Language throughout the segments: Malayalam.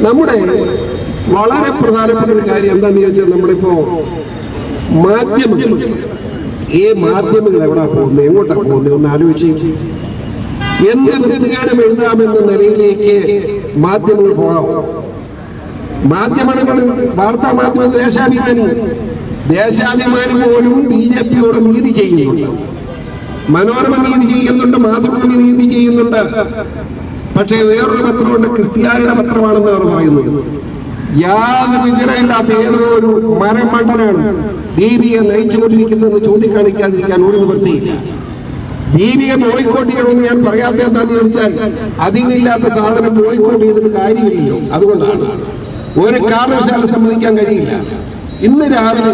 നമ്മുടെ വളരെ പ്രധാനപ്പെട്ട ഒരു കാര്യം എന്താന്ന് ചോദിച്ചാൽ നമ്മളിപ്പോ മാധ്യമങ്ങൾ. ഈ മാധ്യമങ്ങൾ എവിടെ പോകുന്നത്? എങ്ങോട്ടാ പോകുന്നത്? ഒന്ന് ആലോചിച്ച് എന്ത് വൃത്തികേടും എഴുതാമെന്ന നിലയിലേക്ക് മാധ്യമങ്ങൾ പോകാം. മാധ്യമങ്ങൾ വാർത്താ മാധ്യമ ദേശാഭിമാനി. ദേശാഭിമാനി പോലും ബി ജെ പിയോട് നീതി ചെയ്യുന്നുണ്ട്. മനോരമ നീതി ചെയ്യുന്നുണ്ട് മാതൃഭൂമി നീതി ചെയ്യുന്നുണ്ട്. പക്ഷേ വേറൊരു പത്രമുണ്ട് ക്രിസ്ത്യാനിയുടെ പത്രമാണെന്ന് അവർ പറയുന്നത് യാതൊരു വിവരമില്ലാത്ത ഏതോ ഒരു മരമണ്ടനാണ് ദീപിയെ നയിച്ചുകൊണ്ടിരിക്കുന്നതെന്ന് ചൂണ്ടിക്കാണിക്കാതിരിക്കാൻ ഒരു നിവൃത്തിയില്ല ദീപിയെ ബോയ്ക്കോട്ട് ചെയ്യണമെന്ന് ഞാൻ പറയാത്ത എന്താന്ന് ചോദിച്ചാൽ അധികമില്ലാത്ത സാധനം ബോയ്ക്കോട്ട് ചെയ്തിട്ട് കാര്യമില്ലല്ലോ. അതുകൊണ്ടാണ്. ഒരു കാരണവശാലും സമ്മതിക്കാൻ കഴിയില്ല. ഇന്ന് രാവിലെ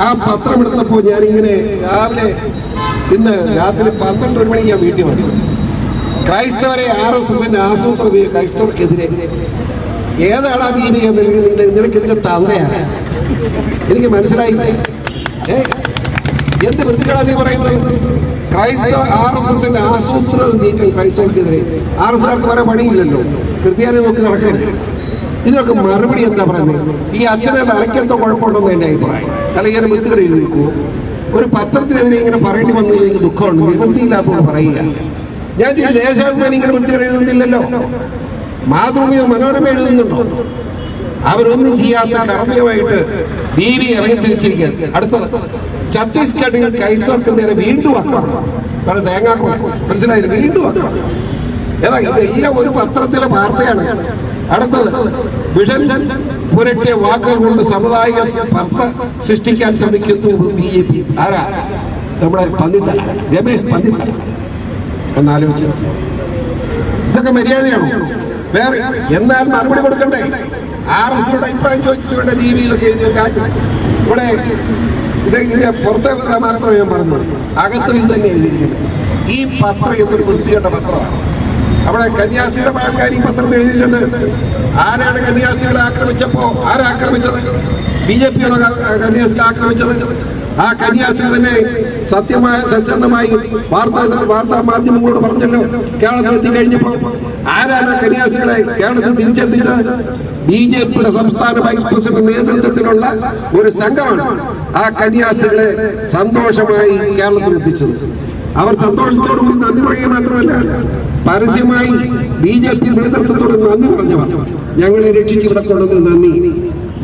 ആ പത്രം എടുത്തപ്പോ ഞാനിങ്ങനെ രാവിലെ ഇന്ന് രാത്രി പന്ത്രണ്ട് ഒരു മണിക്ക് ഞാൻ വീട്ടിൽ വന്നു. ക്രൈസ്തവരെ ആർ എസ് എസിന്റെ ആസൂത്രണ ക്രൈസ്തവർക്കെതിരെ ഏതാണ് എന്ന് നിനക്ക് ഇതിന്റെ എനിക്ക് മനസ്സിലായി. എന്ത് വൃത്തികളാണ് നീ പറയുന്നത്? ക്രൈസ്തവ ആർ എസ് എസിന്റെ ആസൂത്രിത നീക്കം ക്രൈസ്തവർക്കെതിരെ. ആർ എസ് ആർക്ക് വരെ പണിയില്ലല്ലോ. കൃത്യാനെ നോക്കി നടക്കരുത് ഇതിനൊക്കെ മറുപടി എന്താ പറയുന്നത് ഈ അച്ഛനെ തലയ്ക്കെന്തോ കുഴപ്പമുണ്ടെന്ന് എന്റെ അഭിപ്രായം. തലയ്ക്കാൻ വൃത്തികൾ എഴുതി നിൽക്കുമോ ഒരു പത്രത്തിനെതിരെ ഇങ്ങനെ പറയേണ്ടി വന്നു എനിക്ക് ദുഃഖമുണ്ട്. നിവൃത്തിയില്ലാത്തതുകൊണ്ട് പറയുക ഞാൻ ചെയ്ത. ദേശാഭിമാനി ഇങ്ങനെ വൃത്തികൾ എഴുതുന്നില്ലല്ലോ. മാതൃഭൂമിയോ മനോരമ എഴുതുന്നുണ്ടോ? അവരൊന്നും ചെയ്യാത്ത കർമ്മയുമായിട്ട് ദീപി ഇറങ്ങി തിരിച്ചിരിക്കുക അടുത്തത് ഛത്തീസ്ഗഡിൽ ക്രൈസ്തവർക്ക് നേരെ വീണ്ടും ആക്രമണം തേങ്ങാക്കോ മനസ്സിലായില്ല? വീണ്ടും ആക്രമണം ഏതാ ഇതെല്ലാം ഒരു പത്രത്തിലെ വാർത്തയാണ്. അടുത്തത് വിഷം പുരട്ടിയ വാക്കുകൾ കൊണ്ട് സമുദായിക സ്പർദ്ധ സൃഷ്ടിക്കാൻ ശ്രമിക്കുന്നു ബി ജെ പി. ആരാ? നമ്മുടെ പന്നിത്തല രമേശ് പന്നിത്തല എന്നാലോചിച്ച്. ഇതൊക്കെ മര്യാദയാണോ? വേറെ എന്നാൽ മറുപടി കൊടുക്കണ്ടേ? ആർ എസിനോട് അഭിപ്രായം ചോദിച്ചിട്ട് വേണ്ട ഇതൊക്കെ ഇവിടെ ഇത് ഇതിന്റെ പുറത്തെ കഥ മാത്രമേ ഞാൻ പറഞ്ഞത് അകത്ത് ഇത് തന്നെ എഴുതിയിരിക്കുന്നത്. ഈ പത്രം എന്തൊരു വൃത്തികെട്ട പത്രമാണ് അവിടെ കന്യാസ്ത്രീയുടെ പഴംകാരി പത്രത്തിൽ എഴുതിയിട്ടുണ്ട്. ആരാണ് കന്യാസ്ത്രീകളെ ആക്രമിച്ചപ്പോ? ആരാക്രമിച്ചത്? ബി ജെ പിയാണോ കന്യാസ്ത്രീ ആക്രമിച്ചത്? ആ കന്യാസ്ത്രീ തന്നെ സത്യമായ സത്യസന്ധമായി വാർത്താ വാർത്താ മാധ്യമങ്ങളോട് പറഞ്ഞല്ലോ. കേരളത്തിൽ എത്തി കഴിഞ്ഞപ്പോ ആരാണ് കന്യാസ്ത്രീകളെ കേരളത്തിൽ തിരിച്ചെത്തിച്ചത് ബി ജെ പിയുടെ സംസ്ഥാന വൈസ് പ്രസിഡന്റ് നേതൃത്വത്തിലുള്ള ഒരു സംഘമാണ് ആ കന്യാസ്ത്രീകളെ സന്തോഷമായി കേരളത്തിൽ എത്തിച്ചത്. അവർ സന്തോഷത്തോടുകൂടി നന്ദി പറയുക മാത്രമല്ല പരസ്യമായി ബി ജെ പി നേതൃത്വത്തോട് നന്ദി പറഞ്ഞവർ. ഞങ്ങളെ രക്ഷിച്ച് ഇവിടെ നന്ദി.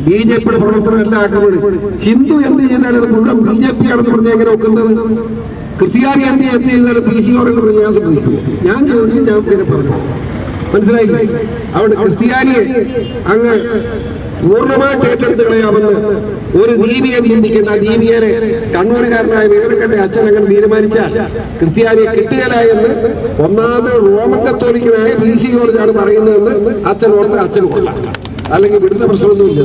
ബി ജെ പിയുടെ പ്രവർത്തനം എല്ലാം ആക്രമണം. ഹിന്ദു എന്ത് ചെയ്താലും മുഴുവൻ ബി ജെ പി ആണെന്ന് പറഞ്ഞാൽ എങ്ങനെ ഒക്കുന്നത്? ക്രിസ്ത്യാനി എന്ത് എന്ത് ചെയ്താലും പി സി എന്ന് പറഞ്ഞ് ഞാൻ ശ്രദ്ധിക്കും ഞാൻ ചെയ്തെങ്കിൽ ഞാൻ ഇങ്ങനെ പറഞ്ഞു. മനസ്സിലായില്ലേ? അവിടെ ക്രിസ്ത്യാനിയെ അങ്ങ് പൂർണമായിട്ട് ഏറ്റെടുത്ത് കളയാമെന്ന് ഒരു ദീപിയെ ചിന്തിക്കേണ്ട ദീപിയെ കണ്ണൂരുകാരനായ വിവരക്കട്ടെ അച്ഛൻ അങ്ങനെ തീരുമാനിച്ചാൽ ക്രിസ്ത്യാനിയെ കിട്ടുകയില്ല ഒന്നാമത് റോമൻ കത്തോലിക്കനായ പി സി ജോർജാണ് പറയുന്നതെന്ന് അച്ഛൻ ഓർത്ത് അച്ഛൻ കൊള്ളാം. അല്ലെങ്കിൽ വിടുന്ന പ്രശ്നമൊന്നുമില്ല.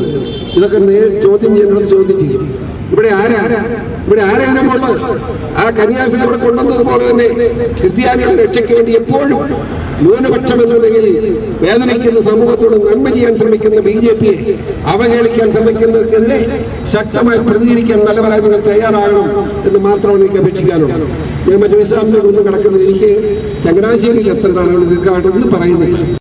ഇതൊക്കെ ചോദ്യം ചെയ്യേണ്ടത് ചോദ്യം ചെയ്യും. ഇവിടെ ആരാ? ഇവിടെ ആരാണ് ഉള്ളത് ആ കന്യാസിനെ ഇവിടെ കൊണ്ടുവന്നതുപോലെ തന്നെ ക്രിസ്ത്യാനികളുടെ രക്ഷയ്ക്ക് വേണ്ടി എപ്പോഴും ന്യൂനപക്ഷം എന്നുണ്ടെങ്കിൽ വേദനിക്കുന്ന സമൂഹത്തോട് നന്മ ചെയ്യാൻ ശ്രമിക്കുന്ന ബി ജെ പിയെ അവഹേളിക്കാൻ ശ്രമിക്കുന്നവർക്കെതിരെ ശക്തമായി പ്രതികരിക്കാൻ നിങ്ങൾ തയ്യാറാകണം എന്ന് മാത്രമാണ് എനിക്ക് അപേക്ഷിക്കാനുള്ളത്. ഞാൻ മറ്റു വിശ്വാസങ്ങളൊന്നും കിടക്കുന്നത് എനിക്ക് ചങ്ങനാശ്ശേരിയിൽ എത്ര നാളുകൾ ദീർഘമായിട്ടൊന്നും പറയുന്നില്ല.